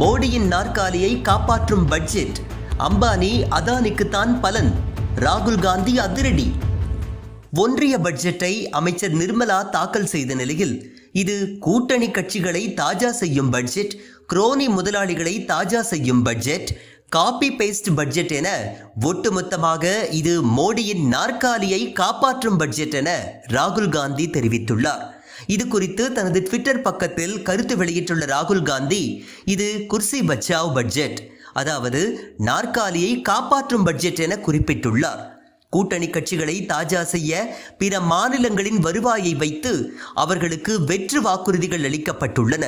மோடியின் நாற்காலியை காப்பாற்றும் பட்ஜெட். அம்பானி அதானிக்குத்தான் பலன். ராகுல் காந்தி அதிரடி. ஒன்றிய பட்ஜெட்டை அமைச்சர் நிர்மலா தாக்கல் செய்த நிலையில் இது கூட்டணி கட்சிகளை தாஜா செய்யும் பட்ஜெட் குரோனி முதலாளிகளை தாஜா செய்யும் பட்ஜெட் காப்பி பேஸ்ட் பட்ஜெட் என ஒட்டுமொத்தமாக இது மோடியின் நாற்காலியை காப்பாற்றும் பட்ஜெட் என ராகுல் காந்தி தெரிவித்துள்ளார். இது குறித்து தனது ட்விட்டர் பக்கத்தில் கருத்து வெளியிட்டுள்ள ராகுல் காந்தி இது குர்சி பச்சாவ் பட்ஜெட் அதாவது நாற்காலியை காப்பாற்றும் பட்ஜெட் என குறிப்பிட்டுள்ளார். கூட்டணி கட்சிகளை தாஜா செய்ய பிற மாநிலங்களின் வருவாயை வைத்து அவர்களுக்கு வெற்று வாக்குறுதிகள் அளிக்கப்பட்டுள்ளன.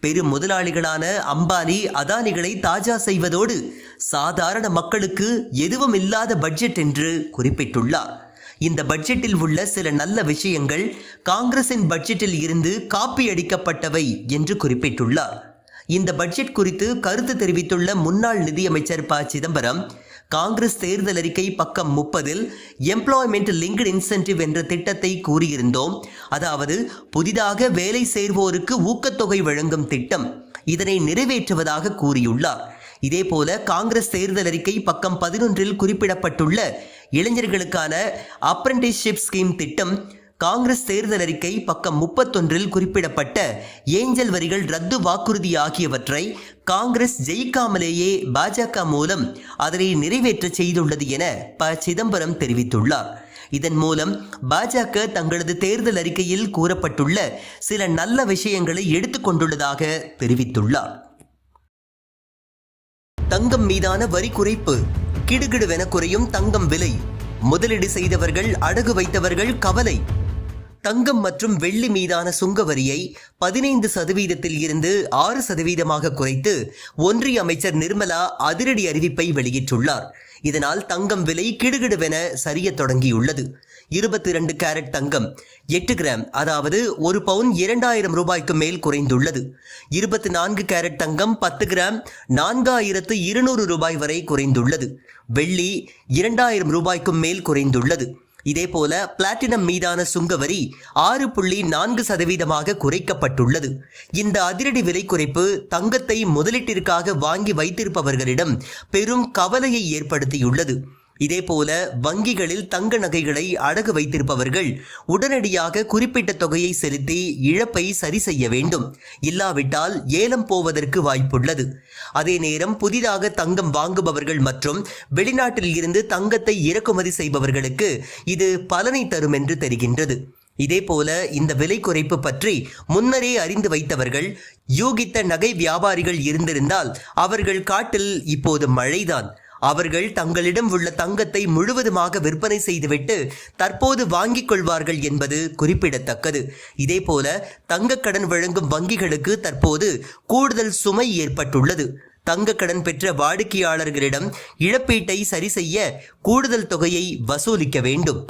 பெரும் முதலாளிகளான அம்பானி அதானிகளை தாஜா செய்வதோடு சாதாரண மக்களுக்கு எதுவும் இல்லாத பட்ஜெட் என்று குறிப்பிட்டுள்ளார். இந்த பட்ஜெட்டில் உள்ள சில நல்ல விஷயங்கள் காங்கிரசின் பட்ஜெட்டில் இருந்து காப்பி அடிக்கப்பட்டவை என்று குறிப்பிட்டுள்ளார். இந்த பட்ஜெட் குறித்து கருத்து தெரிவித்துள்ள முன்னாள் நிதியமைச்சர் ப. சிதம்பரம் காங்கிரஸ் தேர்தல் அறிக்கை பக்கம் முப்பதில் எம்ப்ளாய்மெண்ட் லிங்க்டு இன்சென்டிவ் என்ற திட்டத்தை கூறியிருந்தோம். அதாவது புதிதாக வேலை சேர்வோருக்கு ஊக்கத்தொகை வழங்கும் திட்டம். இதனை நிறைவேற்றுவதாக கூறியுள்ளார். இதேபோல காங்கிரஸ் தேர்தல் அறிக்கை பக்கம் பதினொன்றில் குறிப்பிடப்பட்டுள்ள இளைஞர்களுக்கான அப்ரண்டிஸ்ஷிப் ஸ்கீம் திட்டம் காங்கிரஸ் தேர்தல் அறிக்கை பக்கம் முப்பத்தொன்றில் குறிப்பிடப்பட்ட ஏஞ்சல் வரிகள் ரத்து வாக்குறுதி ஆகியவற்றை காங்கிரஸ் ஜெயிக்காமலேயே பாஜக மூலம் அதனை நிறைவேற்ற செய்துள்ளது என ப. சிதம்பரம் தெரிவித்துள்ளார். இதன் மூலம் பாஜக தங்களது தேர்தல் அறிக்கையில் கூறப்பட்டுள்ள சில நல்ல விஷயங்களை எடுத்துக்கொண்டுள்ளதாக தெரிவித்துள்ளார். தங்கம் மீதான வரி குறைப்பு. கிடுகிடுவென குறையும் தங்கம் விலை. முதலீடு செய்தவர்கள் அடகு வைத்தவர்கள் கவலை. தங்கம் மற்றும் வெள்ளி மீதான சுங்க வரியை பதினைந்து சதவீதத்தில் இருந்து ஆறு சதவீதமாக குறைத்து ஒன்றிய அமைச்சர் நிர்மலா அதிரடி அறிவிப்பை வெளியிட்டுள்ளார். இதனால் தங்கம் விலை கிடுகிடுவென சரியத் தொடங்கியுள்ளது. இருபத்தி இரண்டு கேரட் தங்கம் எட்டு கிராம் அதாவது ஒரு பவுன் இரண்டாயிரம் ரூபாய்க்கு மேல் குறைந்துள்ளது. இருபத்தி நான்கு கேரட் தங்கம் பத்து கிராம் நான்காயிரத்து இருநூறு ரூபாய் வரை குறைந்துள்ளது. வெள்ளி இரண்டாயிரம் ரூபாய்க்கும் மேல் குறைந்துள்ளது. இதேபோல பிளாட்டினம் மீதான சுங்கவரி ஆறு புள்ளி நான்கு சதவீதமாக குறைக்கப்பட்டுள்ளது. இந்த அதிரடி விலை குறைப்பு தங்கத்தை முதலீட்டிற்காக வாங்கி வைத்திருப்பவர்களிடம் பெரும் கவலையை ஏற்படுத்தியுள்ளது. இதேபோல வங்கிகளில் தங்க நகைகளை அடகு வைத்திருப்பவர்கள் உடனடியாக குறிப்பிட்ட தொகையை செலுத்தி இழப்பை சரி செய்ய வேண்டும். இல்லாவிட்டால் ஏலம் போவதற்கு வாய்ப்புள்ளது. அதே நேரம் புதிதாக தங்கம் வாங்குபவர்கள் மற்றும் வெளிநாட்டில் இருந்து தங்கத்தை இறக்குமதி செய்பவர்களுக்கு இது பலனை தரும் என்று தெரிகின்றது. இதேபோல இந்த விலை குறைப்பு பற்றி முன்னரே அறிந்து வைத்தவர்கள் யூகித்த நகை வியாபாரிகள் இருந்திருந்தால் அவர்கள் காட்டில் இப்போது மழைதான். அவர்கள் தங்களிடம் உள்ள தங்கத்தை முழுவதுமாக விற்பனை செய்துவிட்டு தற்போது வாங்கிக் கொள்வார்கள் என்பது குறிப்பிடத்தக்கது. இதேபோல தங்கக்கடன் வழங்கும் வங்கிகளுக்கு தற்போது கூடுதல் சுமை ஏற்பட்டுள்ளது. தங்க கடன் பெற்ற வாடிக்கையாளர்களிடம் இழப்பீட்டை சரி செய்ய கூடுதல் தொகையை வசூலிக்க வேண்டும்.